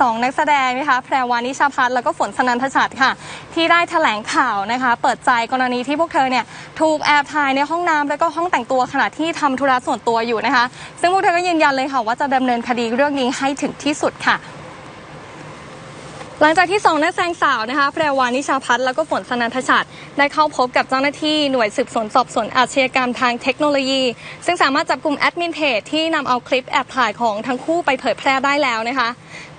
สองนักแสดงนะคะแพรวานิชาพัฒน์แล้วก็ฝนสนันทชัดค่ะ ที่ได้แถลงข่าวนะคะ เปิดใจกรณีที่พวกเธอเนี่ยถูกแอบถ่ายในห้องน้ำแล้วก็ห้องแต่งตัวขณะที่ทำธุระส่วนตัวอยู่นะคะ ซึ่งพวกเธอก็ยืนยันเลยค่ะว่าจะดำเนินคดีเรื่องนี้ให้ถึงที่สุดค่ะ หลังจากที่สองนักแสดงสาวนะคะแพรวานิชาพัฒน์แล้วก็ฝนสนันทชัดได้เข้าพบกับเจ้าหน้าที่หน่วยสืบสวนสอบสวนอาชญากรรมทางเทคโนโลยี ซึ่งสามารถจับกลุ่มแอดมินเพจที่นำเอาคลิปแอบถ่ายของทั้งคู่ไปเผยแพร่ได้แล้วนะคะ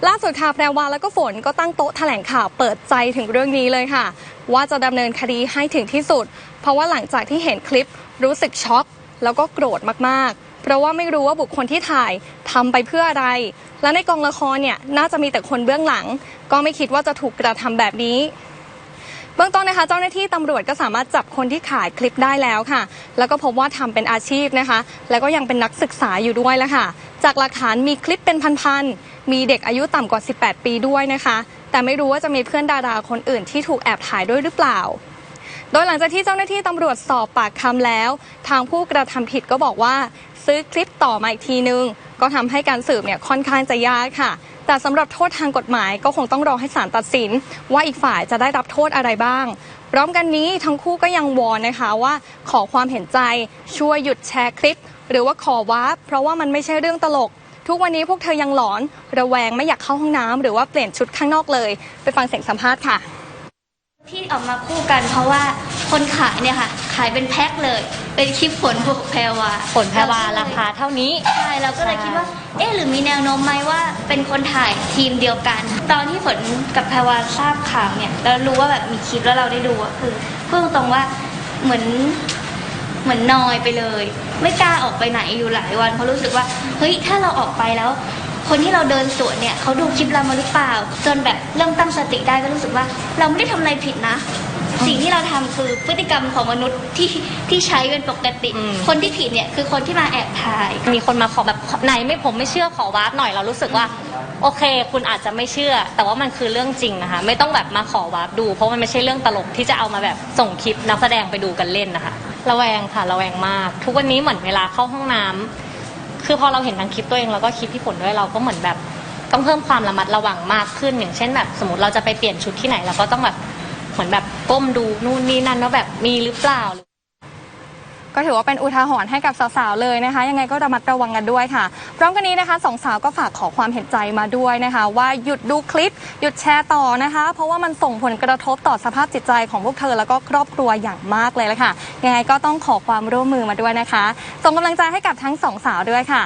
ล่าสุดค่ะแพรวาแล้วก็ฝนก็ตั้งโต๊ะแถลงข่าวเปิดใจถึงเรื่องนี้เลยค่ะ ว่าจะดำเนินคดีให้ถึงที่สุด เพราะว่าหลังจากที่เห็นคลิปรู้สึกช็อกแล้วก็โกรธมากๆ เพราะว่าไม่รู้ว่าบุคคลที่ถ่ายทำไปเพื่ออะไร และในกองละครเนี่ยน่าจะมีแต่คนเบื้องหลัง ก็ไม่คิดว่าจะถูกกระทำแบบนี้เบื้องต้นนะคะเจ้าหน้าที่ตำรวจก็สามารถจับคนที่ขายคลิปได้แล้วค่ะ แล้วก็พบว่าทำเป็นอาชีพนะคะ แล้วก็ยังเป็นนักศึกษาอยู่ด้วยแล้วค่ะ จากหลักฐานมีคลิปเป็นพันๆ มีเด็กอายุต่ำกว่า 18 ปีด้วยนะคะ แต่ไม่รู้ว่าจะมีเพื่อนดาราคนอื่นที่ถูกแอบถ่ายด้วยหรือเปล่า โดยหลังจากที่เจ้าหน้าที่ตำรวจสอบปากคำแล้ว ทางผู้กระทำผิดก็บอกว่า ซื้อคลิปต่อมาอีกทีนึง ก็ทำให้การสืบเนี่ยค่อนข้างจะยากค่ะ แต่สำหรับโทษทางกฎหมายก็คงต้องรอให้ศาลตัดสิน ว่าอีกฝ่ายจะได้รับโทษอะไรบ้าง พร้อมกันนี้ทั้งคู่ก็ยังวอนนะคะว่า ขอความเห็นใจช่วยหยุดแชร์คลิป หรือว่าขอวาร์ปเพราะว่ามันไม่ใช่เรื่องตลกทุกวันนี้พวกเธอยังหลอน ระแวงไม่อยากเข้าห้องน้ำหรือว่าเปลี่ยนชุดข้างนอกเลย ไปฟังเสียงสัมภาษณ์ค่ะ ที่ออกมาคู่กันเพราะว่าคนขายเนี่ยค่ะขายเป็นแพ็คเลย เป็นคลิปผลบวกแพรวาผลแพรวาราคาเท่านี้ ใช่เราก็เลยคิดว่า เอ๊ะหรือมีแนวโน้มไหมว่าเป็นคนถ่ายทีมเดียวกัน ตอนที่ฝนกับแพรวาทราบข่าวเนี่ยแล้วรู้ว่าแบบมีคลิปแล้วเราได้ดูอะคือพูดตรงๆว่าเหมือนเหมือนนอยไปเลย ไม่กล้าออกไปไหนอยู่หลายวันเพราะรู้สึกว่าเฮ้ยถ้าเราออกไปแล้ว คนที่เราเดินสวนเนี่ยเขาดูคลิปเรามาหรือเปล่า จนแบบเริ่มตั้งสติได้ก็รู้สึกว่า เราไม่ได้ทำอะไรผิดนะ สิ่งที่เราทำคือพฤติกรรมของมนุษย์ที่ที่ใช้เป็นปกติอืมคนที่ผิดเนี่ยคือคนที่มาแอบถ่าย มีคนมาขอแบบไหนไม่ผมไม่เชื่อขอวาร์ปหน่อยเรารู้สึกว่าโอเค คุณอาจจะไม่เชื่อ แต่ว่ามันคือเรื่องจริงนะคะ ไม่ต้องแบบมาขอวาร์ปดู เพราะมันไม่ใช่เรื่องตลกที่จะเอามาแบบส่งคลิปนักแสดงไปดูกันเล่นนะคะ ระแวงค่ะ ระแวงมาก ทุกวันนี้เหมือนเวลาเข้าห้องน้ำ คือพอเราเห็นทั้งคลิปตัวเองแล้วก็คลิปที่ผลด้วยเราก็เหมือนแบบต้องเพิ่มความระมัดระวังมากขึ้น อย่างเช่นแบบสมมติเราจะไปเปลี่ยนชุดที่ไหนเราก็ต้องแบบเหมือนแบบก้มดูนู่นนี่นั่นว่าแบบมีหรือเปล่า ก็ถือว่าเป็นอุทาหรณ์ให้กับสาวๆเลยนะคะ ยังไงก็ระมัดระวังกันด้วยค่ะ พร้อมกันนี้นะคะสองสาวก็ฝากขอความเห็นใจมาด้วยนะคะ ว่าหยุดดูคลิป หยุดแชร์ต่อนะคะ เพราะว่ามันส่งผลกระทบต่อสภาพจิตใจของพวกเธอแล้วก็ครอบครัวอย่างมากเลยละค่ะยังไงก็ต้องขอความร่วมมือมาด้วยนะคะส่งกำลังใจให้กับทั้งสองสาวด้วยค่ะ